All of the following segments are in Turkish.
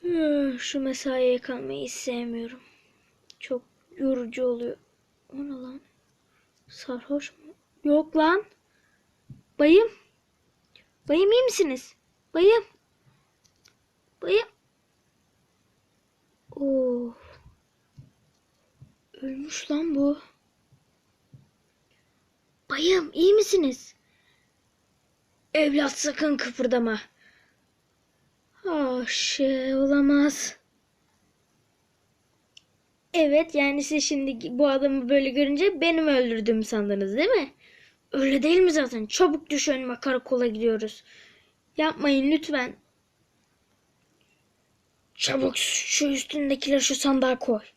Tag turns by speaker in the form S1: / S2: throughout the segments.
S1: Hmm, Şu mesaiye kalmayı sevmiyorum. Çok yorucu oluyor. O ne lan? Sarhoş mu? Yok lan. Bayım. Bayım iyi misiniz? Bayım. Bayım. Oo. Ölmüş lan bu. Bayım iyi misiniz? Evlat sakın kıpırdama. Ah şey olamaz. Evet yani siz şimdi bu adamı böyle görünce benim öldürdüğümü sandınız değil mi? Öyle değil mi zaten? Çabuk düş önüme karakola gidiyoruz. Yapmayın lütfen. Çabuk şu üstündekileri şu sandığa koy.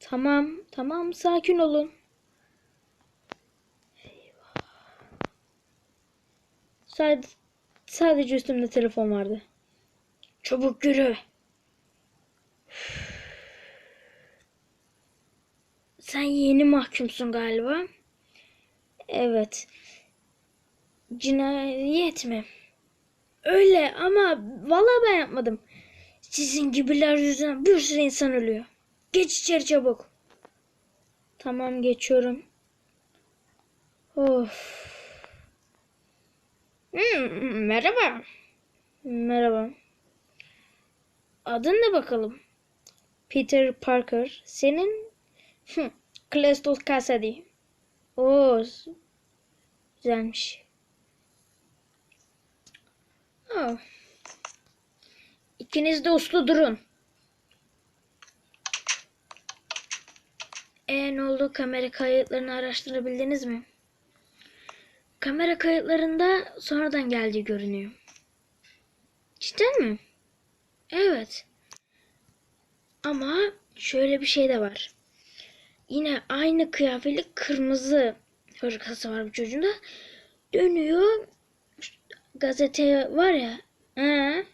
S1: Tamam tamam sakin olun. Eyvah. Sadece, sadece üstümde telefon vardı. Çabuk yürü. Sen yeni mahkumsun galiba. Evet. Cinayet mi? Öyle ama vallahi ben yapmadım. Sizin gibiler yüzünden bir sürü insan ölüyor. Geç içeri çabuk. Tamam geçiyorum. Of. Hmm, merhaba. Merhaba. Adın ne bakalım? Peter Parker. Senin? Hı, Clesto Cassidy. Oo, güzelmiş. Oh. İkiniz de uslu durun. E ne oldu? Kamera kayıtlarını araştırabildiniz mi? Kamera kayıtlarında sonradan geldiği görünüyor. Cidden mi? Evet. Ama şöyle bir şey de var. Yine aynı kıyafetli kırmızı hırkası var bu çocuğun da. Dönüyor. Gazete var ya. He,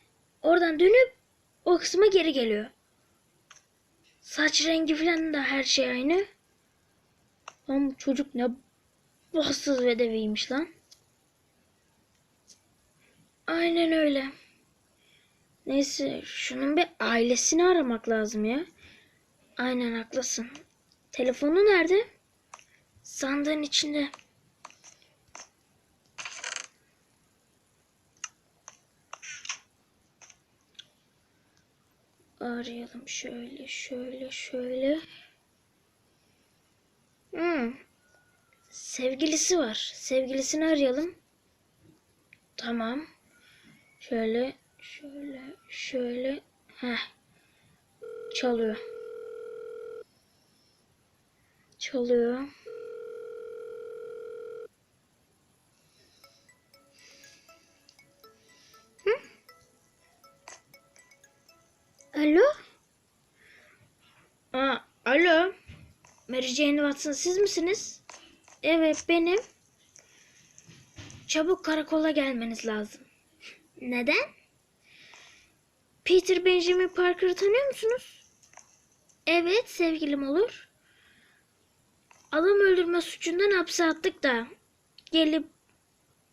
S1: oradan dönüp o kısma geri geliyor. Saç rengi falan da her şey aynı. Lan bu çocuk ne bahtsız ve deviymiş lan. Aynen öyle. Neyse şunun bir ailesini aramak lazım ya. Aynen haklısın. Telefonu nerede? Sandığın içinde. Arayalım şöyle şöyle şöyle. Hmm. Sevgilisi var. Sevgilisini arayalım. Tamam. Şöyle şöyle şöyle. Heh. Çalıyor. Çalıyor. Alo? Aa, alo. Mary Jane Watson siz misiniz? Evet benim. Çabuk karakola gelmeniz lazım. Neden? Peter Benjamin Parker'ı tanıyor musunuz? Evet sevgilim olur. Adam öldürme suçundan hapse attık da gelip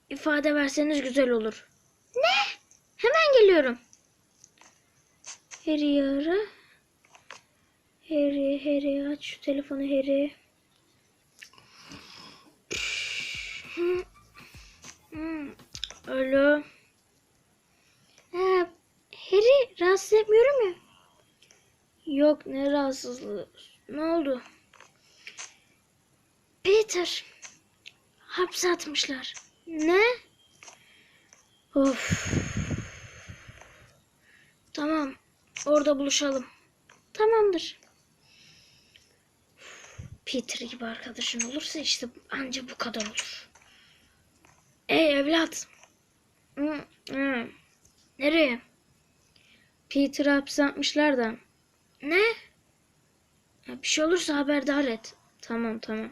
S1: ifade verseniz güzel olur. Ne? Hemen geliyorum. Harry'i ara. Harry, Harry aç şu telefonu Harry. Alo. Ha, Harry rahatsız etmiyorum ya. Yok ne rahatsızlığı. Ne oldu? Peter. Hapse atmışlar. Ne? Of. Tamam. Orada buluşalım. Tamamdır. Peter gibi arkadaşın olursa işte anca bu kadar olur. Ey evlat. Nereye? Peter'ı hapse atmışlar da. Ne? Bir şey olursa haberdar et. Tamam tamam.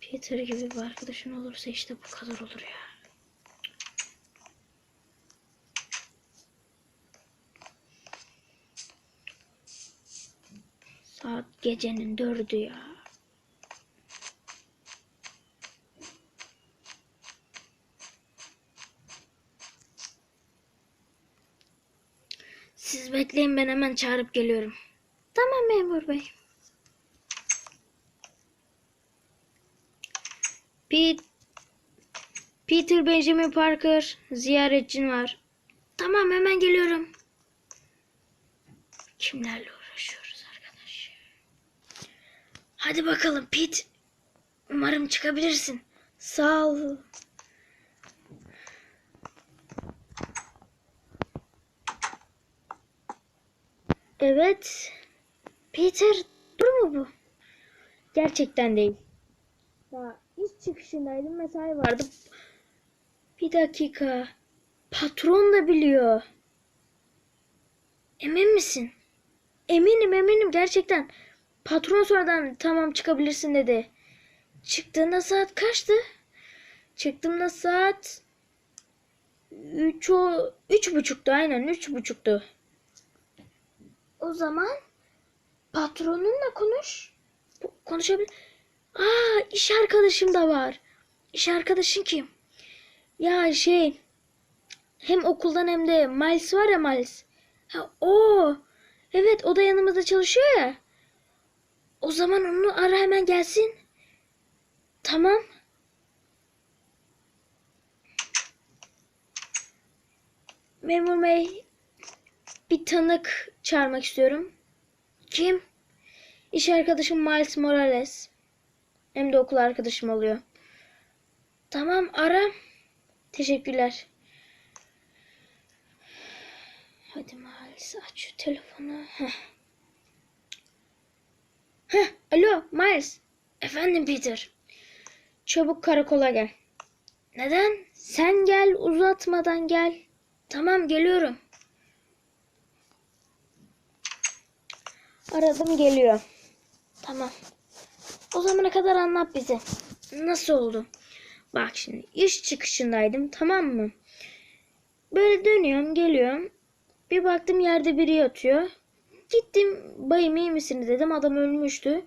S1: Peter gibi bir arkadaşın olursa işte bu kadar olur ya. Saat gecenin dördü ya. Siz bekleyin ben hemen çağırıp geliyorum. Tamam memur bey. Peter Benjamin Parker ziyaretçin var. Tamam hemen geliyorum. Kimlerle Hadi bakalım Pete. Umarım çıkabilirsin. Sağ ol. Evet. Peter dur mu bu? Gerçekten değil. Ya iş çıkışındaydım mesai vardı. Bir dakika. Patron da biliyor. Emin misin? Eminim eminim gerçekten. Patron sonradan tamam çıkabilirsin dedi. Çıktığında saat kaçtı? Çıktığımda saat üç o üç buçuktu aynen üç buçuktu. O zaman patronunla konuş. Konuşabilir. Aa iş arkadaşım da var. İş arkadaşın kim? Ya şey hem okuldan hem de Miles var ya Miles. Ha, o. Evet o da yanımızda çalışıyor ya. O zaman onu ara hemen gelsin. Tamam. Memur Bey bir tanık çağırmak istiyorum. Kim? İş arkadaşım Miles Morales. Hem de okul arkadaşım oluyor. Tamam ara. Teşekkürler. Hadi Miles aç şu telefonu. Heh. Heh, alo Miles. Efendim Peter. Çabuk karakola gel. Neden? Sen gel uzatmadan gel. Tamam geliyorum. Aradım geliyor. Tamam. O zamana kadar anlat bize. Nasıl oldu? Bak şimdi iş çıkışındaydım tamam mı? Böyle dönüyorum geliyorum. Bir baktım yerde biri yatıyor. Gittim bayım iyi misiniz dedim adam ölmüştü.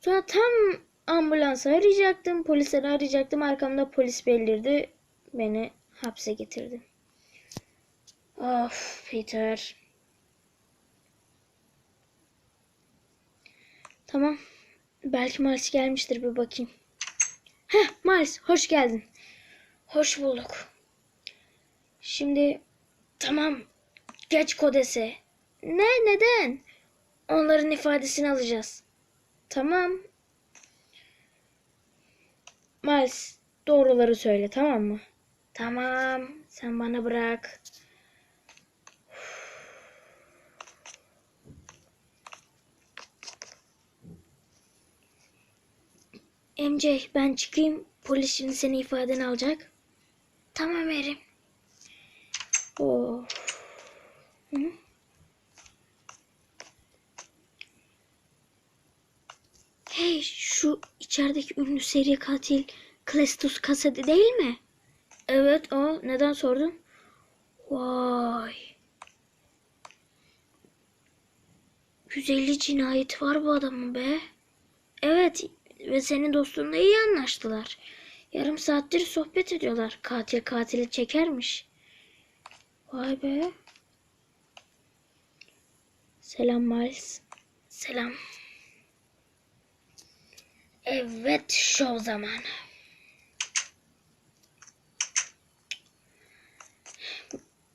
S1: Sonra tam ambulansı arayacaktım. Polisleri arayacaktım. Arkamda polis belirdi. Beni hapse getirdi. Of Peter. Tamam. Belki Miles gelmiştir bir bakayım. Heh Miles hoş geldin. Hoş bulduk. Şimdi tamam geç kodese. Ne neden? Onların ifadesini alacağız. Tamam. Miles doğruları söyle tamam mı? Tamam sen bana bırak. MJ ben çıkayım. Polis şimdi seni ifadeni alacak. Tamam Eri. Oh. Hı? Hey şu içerideki ünlü seri katil Clastus Cassidy değil mi? Evet o. Neden sordun? Vay. 150 cinayet var bu adamın be. Evet ve senin dostunla iyi anlaştılar. Yarım saattir sohbet ediyorlar. Katil katili çekermiş. Vay be. Selam Miles. Selam. Evet şov zamanı.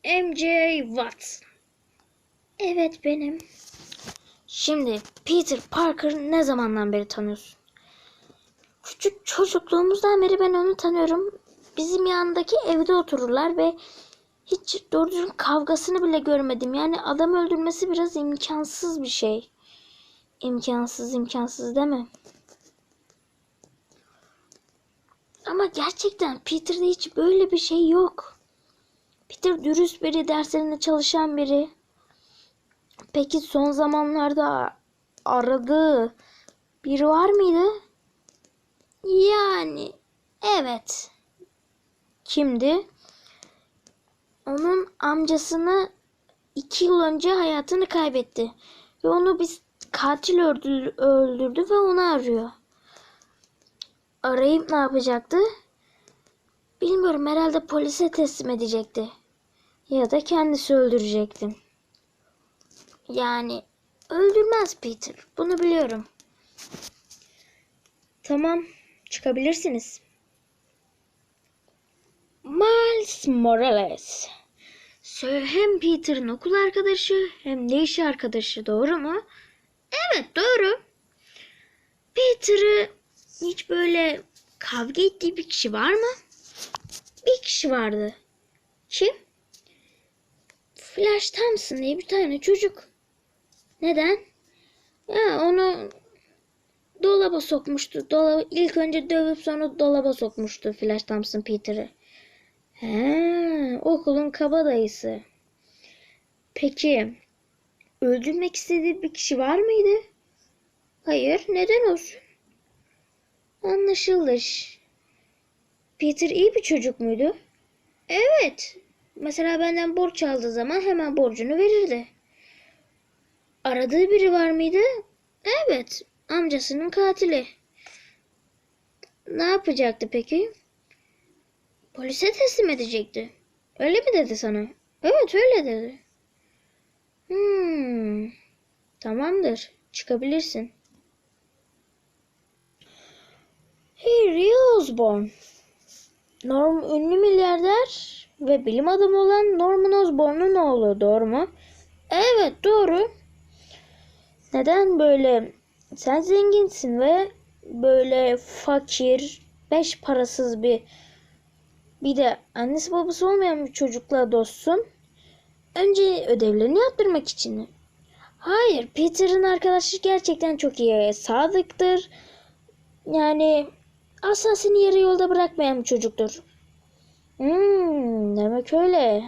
S1: MJ Watts. Evet benim. Şimdi Peter Parker ne zamandan beri tanıyorsun? Küçük çocukluğumuzdan beri ben onu tanıyorum. Bizim yanındaki evde otururlar ve hiç doğru düzgün kavgasını bile görmedim. Yani adam öldürmesi biraz imkansız bir şey. İmkansız imkansız değil mi? Ama gerçekten Peter'da hiç böyle bir şey yok. Peter dürüst biri, derslerinde çalışan biri. Peki son zamanlarda aradığı biri var mıydı? Yani evet. Kimdi? Onun amcasını iki yıl önce hayatını kaybetti. Ve onu biz katil öldü- öldürdü ve onu arıyor. Arayıp ne yapacaktı? Bilmiyorum herhalde polise teslim edecekti. Ya da kendisi öldürecekti. Yani öldürmez Peter. Bunu biliyorum. Tamam, çıkabilirsiniz. Miles Morales. Hem Peter'ın okul arkadaşı hem de iş arkadaşı doğru mu? Evet doğru. Peter'ı hiç böyle kavga ettiği bir kişi var mı? Bir kişi vardı. Kim? Flash Thompson diye bir tane çocuk. Neden? Ya onu dolaba sokmuştu. Dolaba, ilk önce dövüp sonra dolaba sokmuştu Flash Thompson Peter'ı. He, okulun kabadayısı. Peki, öldürmek istediği bir kişi var mıydı? Hayır, neden olsun? Anlaşıldı. Peter iyi bir çocuk muydu? Evet. Mesela benden borç aldığı zaman hemen borcunu verirdi. Aradığı biri var mıydı? Evet. Amcasının katili. Ne yapacaktı peki? Polise teslim edecekti. Öyle mi dedi sana? Evet öyle dedi. Hmm. Tamamdır. Çıkabilirsin. Harry Osborn. Norm ünlü milyarder ve bilim adamı olan Norman Osborn'un oğlu. Doğru mu? Evet doğru. Neden böyle sen zenginsin ve böyle fakir, beş parasız bir bir de annesi babası olmayan bir çocukla dostsun. Önce ödevlerini yaptırmak için mi? Hayır, Peter'ın arkadaşı gerçekten çok iyi. Sadıktır. Yani asla seni yarı yolda bırakmayan bir çocuktur. Hmm, demek öyle.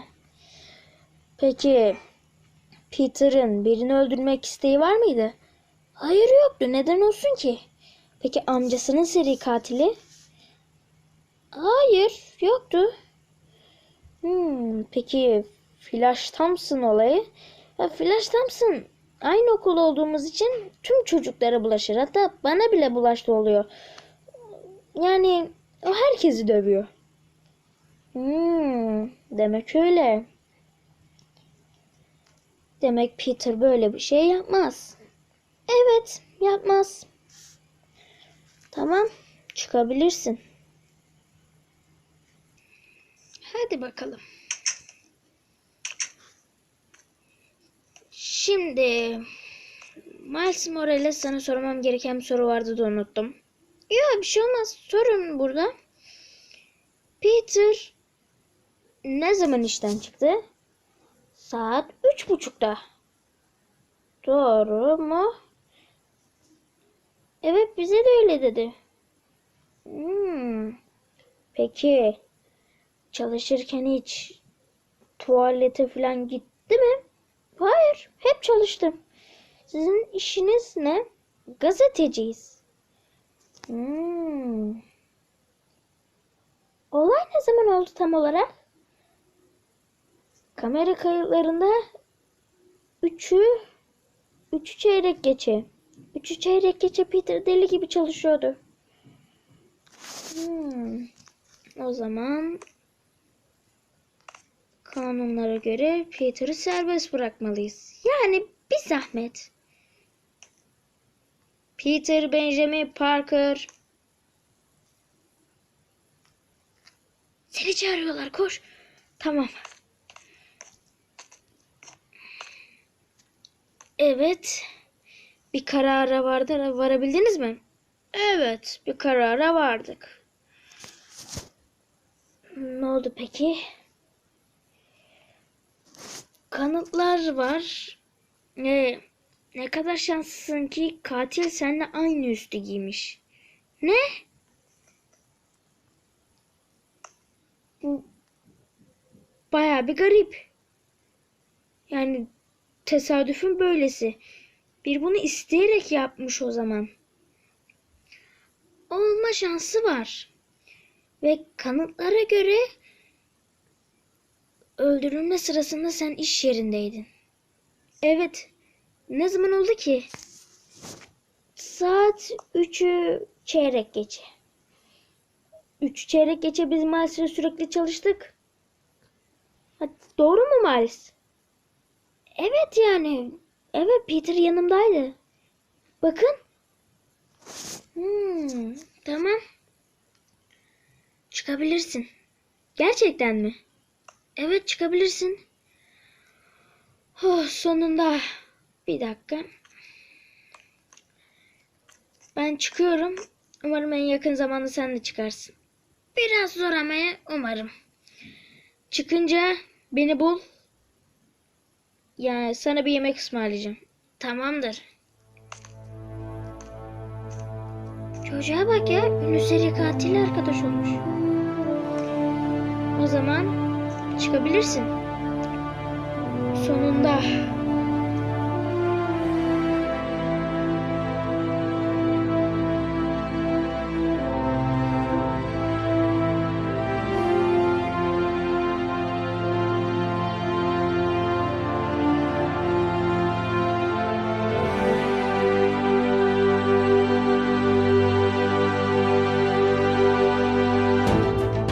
S1: Peki Peter'ın birini öldürmek isteği var mıydı? Hayır yoktu. Neden olsun ki? Peki amcasının seri katili? Hayır, yoktu. Hmm, peki Flash Thompson olayı? Ya Flash Thompson aynı okulda olduğumuz için tüm çocuklara bulaşır. Hatta bana bile bulaştı oluyor. Yani o herkesi dövüyor. Hmm, demek öyle. Demek Peter böyle bir şey yapmaz. Evet, yapmaz. Tamam, çıkabilirsin. Hadi bakalım. Şimdi Miles Morales sana sormam gereken bir soru vardı da unuttum. Ya bir şey olmaz. Sorun burada. Peter ne zaman işten çıktı? Saat üç buçukta. Doğru mu? Evet bize de öyle dedi. Hmm. Peki çalışırken hiç tuvalete falan gitti mi? Hayır, hep çalıştım. Sizin işiniz ne? Gazeteciyiz. Hmm. Olay ne zaman oldu tam olarak? Kamera kayıtlarında üçü üçü çeyrek geçe. Üçü çeyrek geçe Peter deli gibi çalışıyordu. Hmm. O zaman kanunlara göre Peter'ı serbest bırakmalıyız. Yani bir zahmet. Peter Benjamin Parker. Seni çağırıyorlar koş. Tamam. Evet. Bir karara vardı, varabildiniz mi? Evet, bir karara vardık. Ne oldu peki? Kanıtlar var. Ne ne kadar şanslısın ki katil seninle aynı üstü giymiş. Ne? Bu bayağı bir garip. Yani tesadüfün böylesi. Bir bunu isteyerek yapmış o zaman. Olma şansı var. Ve kanıtlara göre öldürülme sırasında sen iş yerindeydin. Evet. Ne zaman oldu ki? Saat 3'ü çeyrek geçe. 3 çeyrek geçe biz Malis'le sürekli çalıştık. Doğru mu Malis? Evet yani. Evet Peter yanımdaydı. Bakın. Hmm, tamam. Çıkabilirsin. Gerçekten mi? Evet çıkabilirsin. Oh, sonunda. Bir dakika. Ben çıkıyorum. Umarım en yakın zamanda sen de çıkarsın. Biraz zor ama umarım. Çıkınca beni bul. Yani sana bir yemek ısmarlayacağım. Tamamdır. Çocuğa bak ya. Ünlü seri katil arkadaş olmuş. O zaman çıkabilirsin. Sonunda.